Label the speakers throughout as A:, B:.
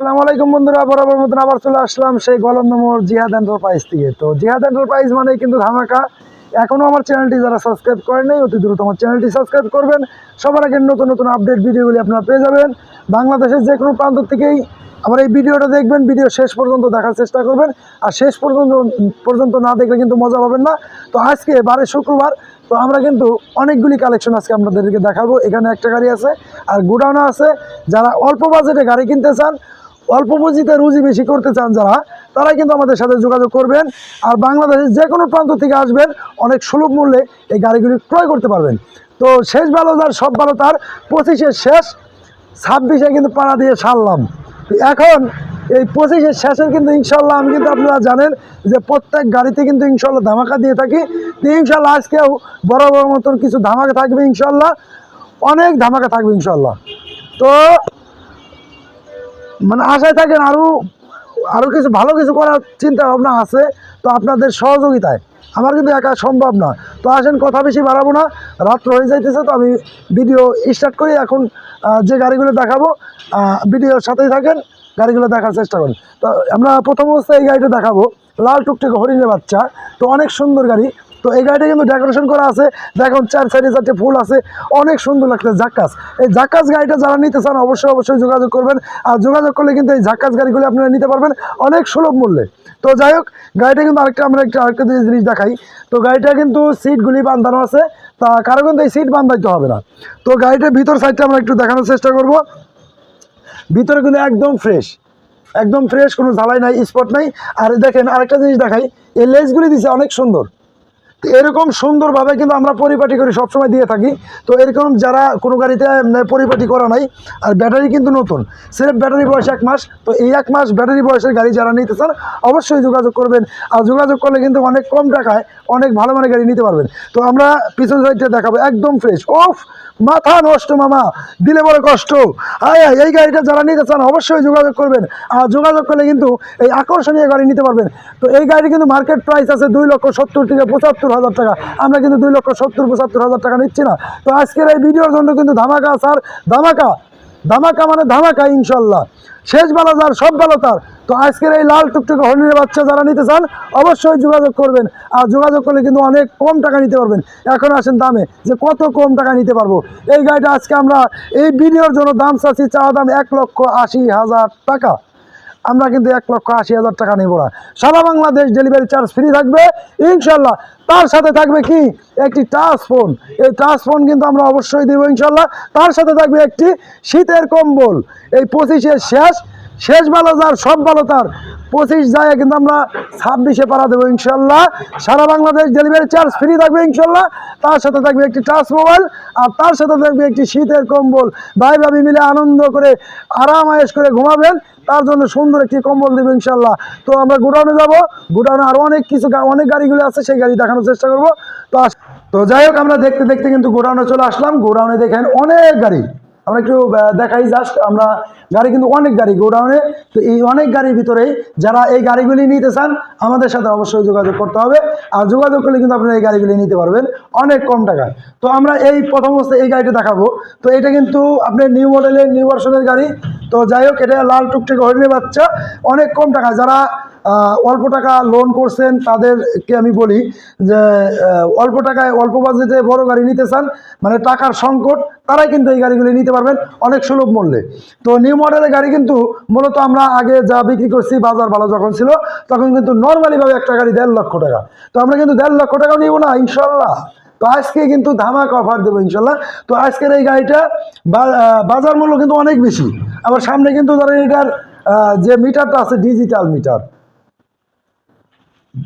A: আসসালামু আলাইকুম বন্ধুরা, বরাবর মতন আবার চলে আসলাম সেই গলম নম্বর জিহাদ এন্টারপ্রাইজ থেকে। তো জিহাদ এন্টারপ্রাইজ মানে কিন্তু ধামাকা। এখনও আমার চ্যানেলটি যারা সাবস্ক্রাইব করেন নাই, অতি দ্রুত আমার চ্যানেলটি সাবস্ক্রাইব করবেন। সবার আগে নতুন নতুন আপডেট ভিডিওগুলি আপনারা পেয়ে যাবেন। বাংলাদেশের যে কোনো প্রান্ত থেকেই আমার এই ভিডিওটা দেখবেন। ভিডিও শেষ পর্যন্ত দেখার চেষ্টা করবেন। আর শেষ পর্যন্ত পর্যন্ত না দেখলে কিন্তু মজা পাবেন না। তো আজকে বারে শুক্রবার, তো আমরা কিন্তু অনেকগুলি কালেকশন আজকে আপনাদেরকে দেখাবো। এখানে একটা গাড়ি আছে, আর গোডাউনও আছে। যারা অল্প বাজেটে গাড়ি কিনতে চান অল্প পুঁজিতে রুজি বেশি করতে চান যারা তারা কিন্তু আমাদের সাথে যোগাযোগ করবেন আর বাংলাদেশের যে কোনো প্রান্ত থেকে আসবেন, অনেক সুলভ মূল্যে এই গাড়িগুলি ক্রয় করতে পারবেন। তো শেষ ভালো যার, সব ভালো তার পঁচিশের শেষ, ছাব্বিশে কিন্তু পাড়া দিয়ে সারলাম। এখন এই পঁচিশের শেষের কিন্তু ইনশাল্লাহ আমি কিন্তু আপনারা জানেন যে প্রত্যেক গাড়িতে কিন্তু ইনশাল্লাহ ধামাকা দিয়ে থাকি। তো ইনশাল্লাহ আজকেও বড় বড় মতন কিছু ধামাকা থাকবে ইনশাল্লাহ। অনেক ধামাকা থাকবে ইনশাল্লাহ। তো মানে আশায় থাকেন আরও আরও কিছু, ভালো কিছু করার চিন্তা ভাবনা আছে, তো আপনাদের সহযোগিতায়। আমার কিন্তু একা সম্ভব না তো আসেন, কথা বেশি বাড়াবো না। রাত্র হয়ে যাইতেছে, তো আমি ভিডিও স্টার্ট করি। এখন যে গাড়িগুলো দেখাবো ভিডিওর সাথেই থাকেন, গাড়িগুলো দেখার চেষ্টা করেন। তো আমরা প্রথম অবস্থায় এই গাড়িটা দেখাবো। লাল টুকটুকে হরিণের বাচ্চা। তো অনেক সুন্দর গাড়ি। তো এই গাড়িটা কিন্তু ডেকোরেশন করা আছে। দেখুন, চার সাইডে চারটে ফুল আছে। অনেক সুন্দর লাগছে জাক্কাস এই জাক্কাস গাড়িটা যারা নিতে চান, অবশ্যই অবশ্যই যোগাযোগ করবেন। আর যোগাযোগ করলে কিন্তু এই জাক্কাস গাড়িগুলি আপনারা নিতে পারবেন অনেক সুলভ মূল্যে। তো যাই হোক, গাড়িটা কিন্তু আরেকটা, আমরা একটা, আরেকটা জিনিস দেখাই। তো গাড়িটা কিন্তু সিটগুলি বাঁধানো আছে। তা কারও কিন্তু এই সিট বাঁধাইতে হবে না। তো গাড়িটার ভিতর সাইডটা আমরা একটু দেখানোর চেষ্টা করব। ভিতরে কিন্তু একদম ফ্রেশ একদম ফ্রেশ কোনো ঝালাই নাই স্পট নাই। আর দেখেন, আরেকটা জিনিস দেখাই। এই লেসগুলি দিছে অনেক সুন্দর। তো এরকম সুন্দরভাবে কিন্তু আমরা পরিপাটি করে সবসময় দিয়ে থাকি। তো এরকম যারা কোনো গাড়িতে পরিপাটি করা নাই আর ব্যাটারি কিন্তু নতুন। সিরেফ ব্যাটারি বয়স এক মাস তো এই এক মাস ব্যাটারি বয়সের গাড়ি যারা নিতে চান অবশ্যই যোগাযোগ করবেন। আর যোগাযোগ করলে কিন্তু অনেক কম টাকায় অনেক ভালো মানের গাড়ি নিতে পারবেন। তো আমরা পিছন সাইডটা দেখাবো একদম ফ্রেশ ওফ মাথা নষ্ট মামা দিলে বড় কষ্ট। আয়, এই গাড়িটা যারা নিতে চান অবশ্যই যোগাযোগ করবেন। আর যোগাযোগ করলে কিন্তু এই আকর্ষণীয় গাড়ি নিতে পারবেন। তো এই গাড়ি কিন্তু মার্কেট প্রাইস আছে দুই লক্ষ সত্তর থেকে পঁচাত্তর হাজার টাকা। আমরা কিন্তু দুই লক্ষ সত্তর, পঁচাত্তর হাজার টাকা নিচ্ছি না। তো আজকের এই ভিডিওর জন্য কিন্তু ধামাকা, স্যার, ধামাকা। ধামাকা মানে ধামাকা, ইনশাল্লাহ। শেষ বেলা যার, সব বেলা তার। তো আজকের এই লাল টুকটুকে হরিণের বাচ্চা যারা নিতে চান, অবশ্যই যোগাযোগ করবেন। আর যোগাযোগ করলে কিন্তু অনেক কম টাকা নিতে পারবেন। এখন আসেন দামে, যে কত কম টাকা নিতে পারব। এই গাড়িটা আজকে আমরা, এই ভিডিওর জন্য দাম চাচ্ছি চাওয়া দাম এক লক্ষ আশি হাজার টাকা। আমরা কিন্তু এক লক্ষ আশি হাজার টাকা নেব না। সারা বাংলাদেশ ডেলিভারি চার্জ ফ্রি থাকবে। ইনশাল্লাহ। তার সাথে থাকবে কি? একটি টাচ ফোন এই টাচ ফোন কিন্তু আমরা অবশ্যই দেবো ইনশাল্লাহ। তার সাথে থাকবে একটি শীতের কম্বল। এই পঁচিশের শেষ শেষ ভালো যার, সব ভালো তার। পঁচিশ যায় কিন্তু আমরা ছাব্বিশে পাড়া দেবো ইনশাল্লাহ সারা বাংলাদেশ ডেলিভারি চার্জ ফ্রি থাকবে ইনশাল্লাহ তার সাথে থাকবে একটি টাচ মোবাইল আর তার সাথে থাকবে একটি শীতের কম্বল। ভাই ভাবি মিলে আনন্দ করে আরাম আয়েস করে ঘুমাবেন। তার জন্য সুন্দর একটি কম্বল দেবো ইনশাল্লাহ তো আমরা গোডাউনে যাব। গোডাউনে আরও অনেক কিছু অনেক গাড়িগুলো আছে, সেই গাড়ি দেখানোর চেষ্টা করব। তো তো যাই হোক, আমরা দেখতে দেখতে কিন্তু গোডাউনে চলে আসলাম। গোডাউনে দেখেন অনেক গাড়ি। আমরা একটু দেখাই জাস্ট আমরা গাড়ি কিন্তু অনেক গাড়ি গোডাউনে। তো এই অনেক গাড়ির ভিতরে যারা এই গাড়িগুলি নিতে চান, আমাদের সাথে অবশ্যই যোগাযোগ করতে হবে। আর যোগাযোগ করলে কিন্তু আপনারা এই গাড়িগুলি নিতে পারবেন অনেক কম টাকায়। তো আমরা এই প্রথম অবস্থায় এই গাড়িটা দেখাবো। তো এটা কিন্তু আপনার নিউ মডেলের, নিউ ভার্সনের গাড়ি। তো যাই হোক, এটা লাল টুকটুকে হরিণের বাচ্চা। অনেক কম টাকা যারা অল্প টাকা লোন করছেন, তাদেরকে আমি বলি যে অল্প টাকায় অল্প বাজেটে বড় গাড়ি নিতে চান মানে টাকার সংকট, তারাই কিন্তু এই গাড়িগুলি নিতে পারবেন অনেক সুলভ মূল্যে। তো নিউ মডেলের গাড়ি কিন্তু মূলত আমরা আগে যা বিক্রি করছি বাজার ভালো যখন ছিল, তখন কিন্তু নর্মালিভাবে একটা গাড়ি দেড় লক্ষ টাকা। তো আমরা কিন্তু দেড় লক্ষ টাকাও নিব না, ইনশাল্লাহ। তো আজকে কিন্তু ধামাক অফার দেবো, ইনশাল্লাহ। তো আজকের এই গাড়িটা বাজার মূল্য কিন্তু অনেক বেশি। আবার সামনে কিন্তু ধরেন এটার যে মিটারটা আছে ডিজিটাল মিটার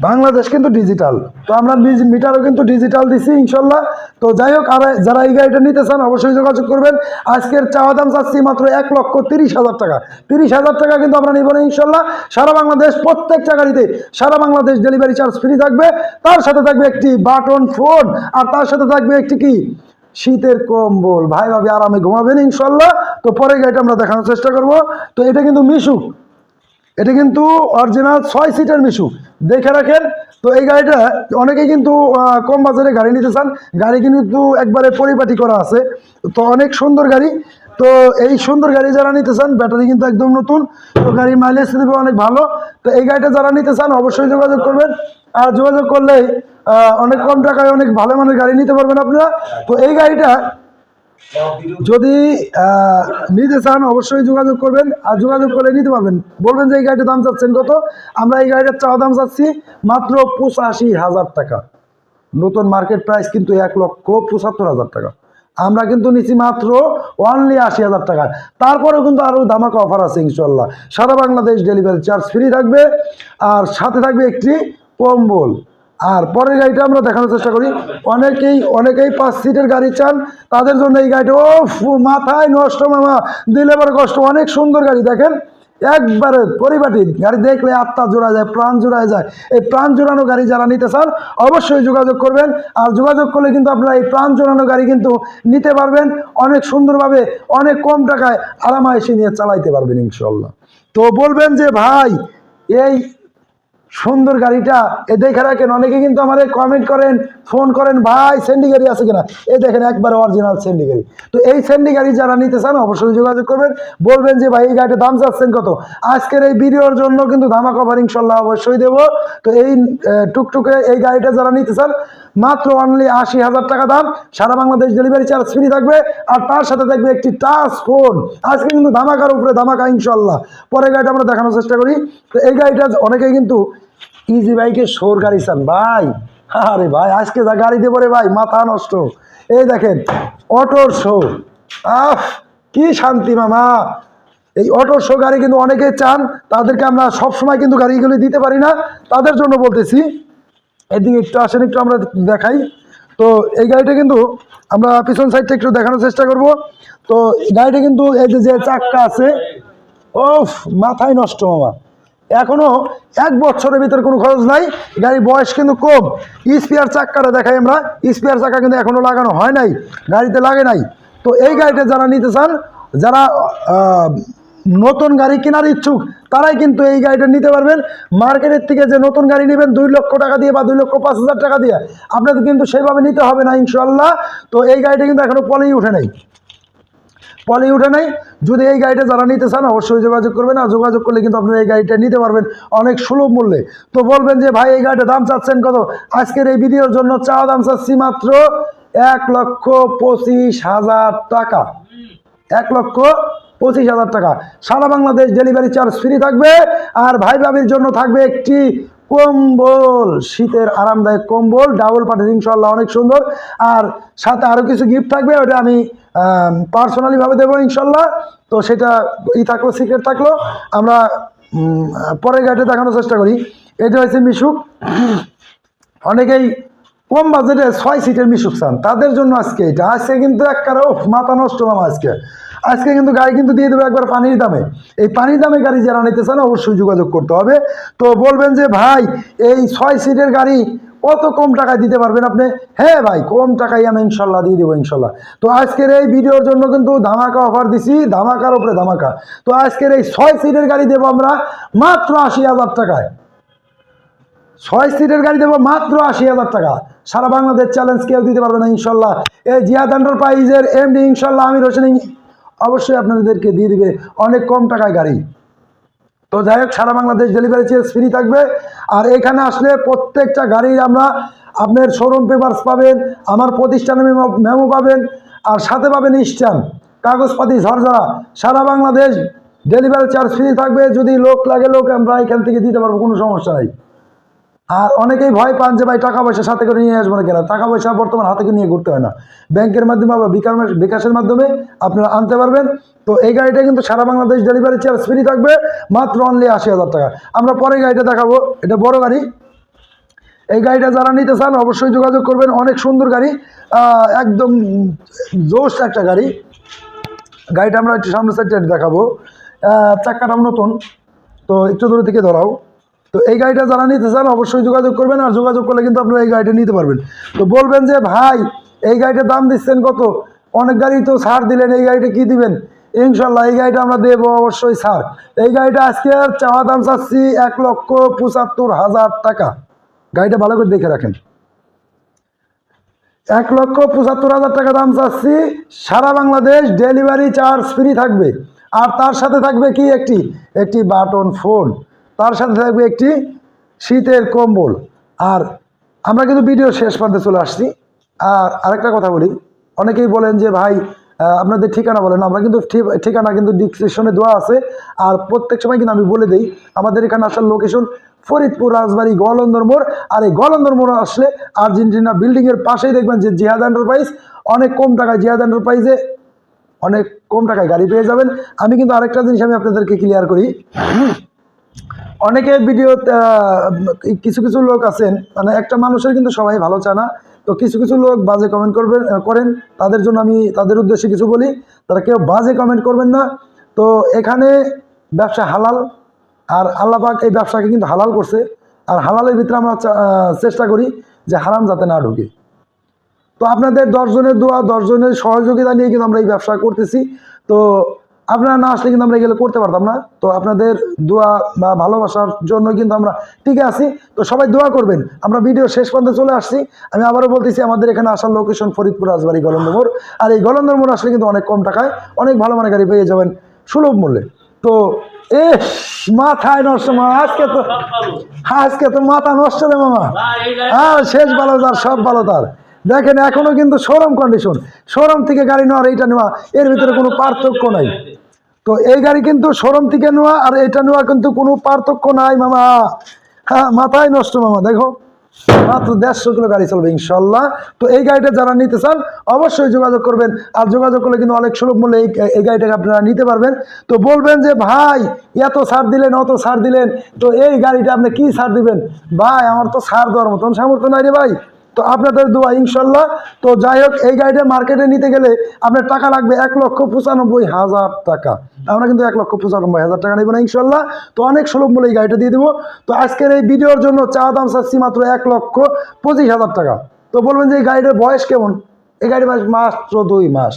A: বাংলাদেশ কিন্তু ডিজিটাল তো আমরা মিটারও কিন্তু ডিজিটাল দিছি, ইনশাল্লাহ। তো যাই হোক, আর যারা এই গাড়িটা নিতে চান, অবশ্যই যোগাযোগ করবেন। আজকের চাওয়া দাম চাচ্ছি মাত্র এক লক্ষ তিরিশ হাজার টাকা। তিরিশ হাজার টাকা কিন্তু আমরা নিব না, ইনশাল্লাহ। সারা বাংলাদেশ, প্রত্যেকটা গাড়িতে সারা বাংলাদেশ ডেলিভারি চার্জ ফ্রি থাকবে। তার সাথে থাকবে একটি বাটন ফোন আর তার সাথে থাকবে একটি কি? শীতের কম্বল। ভাই ভাবি, আরামে ঘুমাবেন, ইনশাল্লাহ। তো পরে গাড়িটা আমরা দেখানোর চেষ্টা করব। তো এটা কিন্তু মিশুক। এটা কিন্তু অরিজিনাল ছয় সিটের মিশু দেখে রাখেন, তো এই গাড়িটা অনেকেই কিন্তু কম বাজারে গাড়ি নিতে চান। গাড়ি কিন্তু একবারে পরিপাটি করা আছে। তো অনেক সুন্দর গাড়ি। তো এই সুন্দর গাড়ি যারা নিতে চান, ব্যাটারি কিন্তু একদম নতুন। তো গাড়ির মাইলেজ দেবে অনেক ভালো। তো এই গাড়িটা যারা নিতে চান, অবশ্যই যোগাযোগ করবেন। আর যোগাযোগ করলে অনেক কম টাকায় অনেক ভালো মানের গাড়ি নিতে পারবেন আপনারা। তো এই গাড়িটা যদি নিতে চান, অবশ্যই যোগাযোগ করবেন। আর যোগাযোগ করে নিতে পারবেন। বলবেন যে এই গাড়িটার দাম চাচ্ছেন কত? আমরা এই গাড়িটার চাওয়া দাম চাচ্ছি মাত্র পঁচাশি হাজার টাকা। নতুন মার্কেট প্রাইস কিন্তু এক লক্ষ পঁচাত্তর হাজার টাকা। আমরা কিন্তু নিচ্ছি মাত্র অনলি আশি হাজার টাকা। তারপরেও কিন্তু আরও ধামাকা অফার আছে ইনশাল্লাহ সারা বাংলাদেশ ডেলিভারি চার্জ ফ্রি থাকবে। আর সাথে থাকবে একটি কম্বল। আর পরের গাড়িটা আমরা দেখানোর চেষ্টা করি। অনেকেই অনেকেই পাঁচ সিটের গাড়ি চান, তাদের জন্য এই গাড়িটা ও মাথায় নষ্ট মামা, দিলে বড় কষ্ট। অনেক সুন্দর গাড়ি, দেখেন? একবারে পরিপাটি, গাড়ি দেখলে আত্মা জোড়া যায়, প্রাণ জোড়ায় যায়। এই প্রাণ জোড়ানো গাড়ি যারা নিতে চান, অবশ্যই যোগাযোগ করবেন। আর যোগাযোগ করলে কিন্তু আপনারা এই প্রাণ জোড়ানো গাড়ি কিন্তু নিতে পারবেন। অনেক সুন্দরভাবে, অনেক কম টাকায় আরামায়েশে নিয়ে চালাইতে পারবেন ইনশাল্লাহ তো বলবেন যে, ভাই, এই সুন্দর গাড়িটা। এ দেখে রাখেন, অনেকে কিন্তু আমাদের কমেন্ট করেন ফোন করেন, ভাই স্যান্ডি গাড়ি আছে কিনা? এ দেখেন, একবার অরিজিনাল স্যান্ডি গাড়ি। তো এই স্যান্ডি গাড়ি যারা নিতে চান, অবশ্যই যোগাযোগ করবেন। বলবেন যে, ভাই, এই গাড়িটার দাম চাচ্ছেন কত? আজকের এই ভিডিওর জন্য কিন্তু ধামা কভার ইনশাল্লাহ অবশ্যই দেবো। তো এই টুকটুকে এই গাড়িটা যারা নিতে চান, মাত্র অনলি আশি হাজার টাকা দাম। সারা বাংলাদেশ ডেলিভারি চার্জ ফ্রি থাকবে। আর তার সাথে থাকবে একটি টাচ ফোন আজকে কিন্তু ধামাকার উপরে ধামাকা ইনশাল্লাহ। পরে গাড়িটা আমরা দেখানোর চেষ্টা করি। তো এই গাড়িটা অনেকেই কিন্তু ইজি বাইকে শোর গাড়ি চান, ভাই। আরে ভাই, আজকে যা গাড়ি দিয়ে পরে ভাই, মাথা নষ্ট। এই দেখেন, অটোর শো আহ, কি শান্তি মামা। এই অটো শো গাড়ি কিন্তু অনেকে চান, তাদেরকে আমরা সবসময় কিন্তু গাড়িগুলি দিতে পারি না। তাদের জন্য বলতেছি, এদিকে একটু আসেন, একটু আমরা দেখাই। তো এই গাড়িটা কিন্তু আমরা পিছন সাইডটা একটু দেখানোর চেষ্টা করব। তো গাড়িটা কিন্তু এই যে চাক্কা আছে, ওফ, মাথায় নষ্ট মামা। এখনও এক বছরের ভিতরে কোনো খরচ নাই। গাড়ির বয়স কিন্তু কম। স্পিয়ার চাক্কাটা দেখাই আমরা। স্পিয়ার চাক্কা কিন্তু এখনও লাগানো হয় নাই। গাড়িতে লাগে নাই। তো এই গাড়িটা যারা নিতে চান, যারা নতুন গাড়ি কেনার ইচ্ছুক, তারাই কিন্তু এই গাড়িটা নিতে পারবেন। মার্কেটের থেকে যে নতুন গাড়ি নেবেন, দুই লক্ষ টাকা দিয়ে বা দুই লক্ষ পাঁচ হাজার টাকা দিয়ে, আপনাদের কিন্তু সেইভাবে নিতে হবে না ইনশাল্লাহ তো এই গাড়িটা কিন্তু এখনও পলেই উঠে নাই। পলি উঠে নাই। যদি এই গাড়িটা যারা নিতে চান, অবশ্যই যোগাযোগ করবেন আর যোগাযোগ করলে কিন্তু আপনারা এই গাড়িটা নিতে পারবেন অনেক সুলভ মূল্যে। তো বলবেন যে, ভাই, এই গাড়িটার দাম চাচ্ছেন কত? আজকের এই ভিডিওর জন্য চাওয়া দাম চাচ্ছি মাত্র এক লক্ষ পঁচিশ হাজার টাকা। এক লক্ষ পঁচিশ হাজার টাকা। সারা বাংলাদেশ ডেলিভারি চার্জ ফ্রি থাকবে আর ভাই ভাবির জন্য থাকবে একটি কম্বল। শীতের আরামদায়ক কম্বল, ডাবল পাটের ইনশাল্লাহ অনেক সুন্দর। আর সাথে আরও কিছু গিফট থাকবে, ওটা আমি পার্সোনালিভাবে দেবো ইনশাল্লাহ। তো সেটা ই থাকল সিক্রেট থাকল। আমরা পরের গাড়িটা দেখানোর চেষ্টা করি। এটা হচ্ছে মিশুক। অনেকেই কম বাজেটে ছয় সিটের মিশুক চান। তাদের জন্য আজকে এটা। আজকে কিন্তু একবারে মাথা নষ্ট মামা আজকে। আজকে কিন্তু গাড়ি কিন্তু দিয়ে দেবে একবার পানির দামে। এই পানির দামে গাড়ি যারা নিতে চান, অবশ্যই যোগাযোগ করতে হবে। তো বলবেন যে, ভাই, এই ছয় সিটের গাড়ি কত কম টাকায় দিতে পারবেন আপনি? হ্যাঁ ভাই, কম টাকায় আমি ইনশাল্লাহ দিয়ে দেবো ইনশাল্লাহ। তো আজকের এই ভিডিওর জন্য কিন্তু ধামাকা অফার দিছি, ধামাকার উপরে ধামাকা। তো আজকের এই ছয় সিটের গাড়ি দেবো আমরা মাত্র আশি হাজার টাকায়। ছয় সিটের গাড়ি দেবো মাত্র আশি হাজার টাকা। সারা বাংলাদেশ চ্যালেঞ্জ কেউ দিতে পারবে না ইনশাল্লাহ। এই জিয়াদ এন্টারপ্রাইজের এমডি ইনশাল্লাহ আমির হোসেন অবশ্যই আপনাদেরকে দিয়ে দিবে অনেক কম টাকায় গাড়ি। তো যাই হোক, সারা বাংলাদেশ ডেলিভারি চার্জ ফ্রি থাকবে। আর এখানে আসলে প্রত্যেকটা গাড়ির আমরা আপনার শোরুম পেপারস পাবেন, আমার প্রতিষ্ঠানে মেমো পাবেন, আর সাথে পাবেন স্ট্যাম্প কাগজপাতি, ঝরঝরা। সারা বাংলাদেশ ডেলিভারি চার্জ ফ্রি থাকবে। যদি লোক লাগে, লোক আমরা এখান থেকে দিতে পারব, কোনো সমস্যা নাই। আর অনেকেই ভয় পান যে ভাই টাকা পয়সা সাথে করে নিয়ে আসব না? কেন টাকা পয়সা বর্তমান হাতে নিয়ে ঘুরতে হয় না। ব্যাংকের মাধ্যমে বা বিকাশ বিকাশের মাধ্যমে আপনারা আনতে পারবেন। তো এই গাড়িটা কিন্তু সারা বাংলাদেশ ডেলিভারি চার্জ ফ্রি থাকবে, মাত্র অনলি আশি হাজার টাকা। আমরা পরে গাড়িটা দেখাবো। এটা বড় গাড়ি। এই গাড়িটা যারা নিতে চান অবশ্যই যোগাযোগ করবেন। অনেক সুন্দর গাড়ি। একদম জোশ একটা গাড়ি। গাড়িটা আমরা একটু সামনের সাইডটা দেখাবো। চাক্কাটাও নতুন। তো একটু দূরে থেকে ধরাও। তো এই গাড়িটা যারা নিতে চান অবশ্যই যোগাযোগ করবেন আর যোগাযোগ করলে কিন্তু আপনারা এই গাড়িটা নিতে পারবেন। তো বলবেন যে, ভাই, এই গাড়িটার দাম দিচ্ছেন কত? অনেক গাড়ি তো ছাড় দিলেন, এই গাড়িটা কি দিবেন? ইনশাল্লাহ, এই গাড়িটা আমরা দেবো অবশ্যই ছাড়। এই গাড়িটা আজকে আর চাওয়া দাম চাচ্ছি এক লক্ষ পঁচাত্তর হাজার টাকা। গাড়িটা ভালো করে দেখে রাখেন। এক লক্ষ পঁচাত্তর হাজার টাকা দাম চাচ্ছি। সারা বাংলাদেশ ডেলিভারি চার্জ ফ্রি থাকবে। আর তার সাথে থাকবে কি? একটি একটি বাটন ফোন। তার সাথে থাকবে একটি শীতের কম্বল। আর আমরা কিন্তু ভিডিও শেষ প্রান্তে চলে আসছি। আর আরেকটা কথা বলি। অনেকেই বলেন যে, ভাই আপনাদের ঠিকানা বলেন। আমরা কিন্তু ঠিক- ঠিকানা কিন্তু ডিসক্রিপশনে দেওয়া আছে। আর প্রত্যেক সময় কিন্তু আমি বলে দিই, আমাদের এখানে আসার লোকেশন ফরিদপুর রাজবাড়ি গলন্দর মোড়। আর এই গলন্দর মোড় আসলে আর্জেন্টিনা বিল্ডিংয়ের পাশেই দেখবেন যে জিহাদ এন্টারপ্রাইজ অনেক কম টাকায় জিহাদ এন্টারপ্রাইজে অনেক কম টাকায় গাড়ি পেয়ে যাবেন। আমি কিন্তু আরেকটা জিনিস আমি আপনাদেরকে ক্লিয়ার করি। অনেকে ভিডিও কিছু কিছু লোক আছেন মানে একটা মানুষের কিন্তু সবাই ভালো চায় না। তো কিছু কিছু লোক বাজে কমেন্ট করবেন করেন। তাদের জন্য আমি তাদের উদ্দেশ্যে কিছু বলি। তারা কেউ বাজে কমেন্ট করবেন না। তো এখানে ব্যবসা হালাল, আর আল্লাপাক এই ব্যবসাকে কিন্তু হালাল করছে। আর হালালের ভিতরে আমরা চেষ্টা করি যে হারাম যাতে না ঢুকে। তো আপনাদের দশজনের দোয়া, দশজনের সহযোগিতা নিয়ে কিন্তু আমরা এই ব্যবসা করতেছি। তো আপনারা না আসলে কিন্তু আমরা এগুলো করতে পারতাম না। তো আপনাদের দোয়া বা ভালোবাসার জন্য কিন্তু আমরা টিকে আছি। তো সবাই দোয়া করবেন। আমরা ভিডিও শেষ পর্যন্ত চলে আসছি। আমি আবারও বলতেছি, আমাদের এখানে আসার লোকেশন ফরিদপুর রাজবাড়ি গলন্দ মোড়। আর এই গলন্দ মোড় আসলে কিন্তু অনেক কম টাকায় অনেক ভালো মানের গাড়ি পেয়ে যাবেন সুলভ মূল্যে। তো এ মাথায় নষ্ট মা, আজকে তো আজকে তো মাথা নষ্ট রে মামা। হ্যাঁ শেষ ভালো তার, সব ভালো তার। দেখেন, এখনও কিন্তু শোরুম কন্ডিশন শোরুম থেকে গাড়ি নেওয়ার এইটা নেওয়া, এর ভিতরে কোনো পার্থক্য নাই। তো এই গাড়ি কিন্তু শোরুম থেকে নেওয়া আর এটা নেওয়া কিন্তু কোনো পার্থক্য নাই, মামা। হ্যাঁ মাথায় নষ্ট, মামা, দেখো। মাত্র দেড়শো কিলো গাড়ি চলবে ইনশাল্লাহ তো এই গাড়িটা যারা নিতে চান, অবশ্যই যোগাযোগ করবেন। আর যোগাযোগ করলে কিন্তু অনেক সুলভ মূল্যে এই গাড়িটাকে আপনারা নিতে পারবেন। তো বলবেন যে, ভাই, এত ছাড় দিলেন, অত ছাড় দিলেন, তো এই গাড়িটা আপনি কি ছাড় দিবেন? ভাই, আমার তো সার দেওয়ার মতন সামর্থ্য নাই রে ভাই। তো আপনাদের দোয়া ইনশাল্লাহ। তো যাই হোক, এই গাড়িটা মার্কেটে নিতে গেলে আপনার টাকা লাগবে এক লক্ষ পঁচানব্বই হাজার টাকা। আমরা কিন্তু এক লক্ষ পঁচানব্বই হাজার টাকা নেব না ইনশাল্লাহ। তো অনেক সুলভ মূল্যে এই গাড়িটা দিয়ে দেবো। তো আজকের এই ভিডিওর জন্য চা দাম চাচ্ছি মাত্র এক লক্ষ পঁচিশ হাজার টাকা। তো বলবেন যে এই গাড়িটার বয়স কেমন? এই গাড়ির বয়স মাত্র দুই মাস।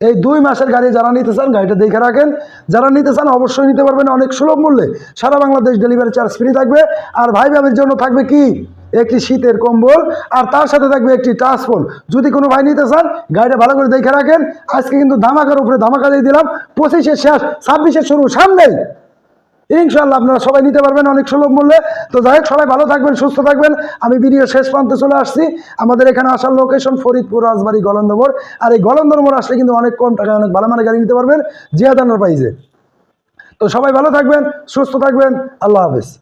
A: এই দুই মাসের গাড়ি যারা নিতে চান গাড়িটা দেখে রাখেন। যারা নিতে চান অবশ্যই নিতে পারবেন অনেক সুলভ মূল্যে। সারা বাংলাদেশ ডেলিভারি চার্জ ফ্রি থাকবে। আর ভাই ভাবির জন্য থাকবে কি? একটি শীতের কম্বল আর তার সাথে থাকবে একটি টাচ ফোন। যদি কোনো ভাই নিতে চান, গাড়িটা ভালো করে দেখে রাখেন। আজকে কিন্তু ধামাকার উপরে ধামাকা দিয়ে দিলাম। পঁচিশের শেষ, ছাব্বিশের শুরু, সামনেই। ইনশাল্লাহ আপনারা সবাই নিতে পারবেন অনেক সুলভ মূল্যে। তো যাই হোক, সবাই ভালো থাকবেন, সুস্থ থাকবেন। আমি ভিডিও শেষ প্রান্তে চলে আসছি। আমাদের এখানে আসার লোকেশন ফরিদপুর, রাজবাড়ি গলন্দ মোড় আর এই গলন্দ মোড় আসলে কিন্তু অনেক কম টাকায় অনেক ভালো মানে গাড়ি নিতে পারবেন। জিয়াদানোর পাইজে। তো সবাই ভালো থাকবেন, সুস্থ থাকবেন। আল্লাহ হাফেজ।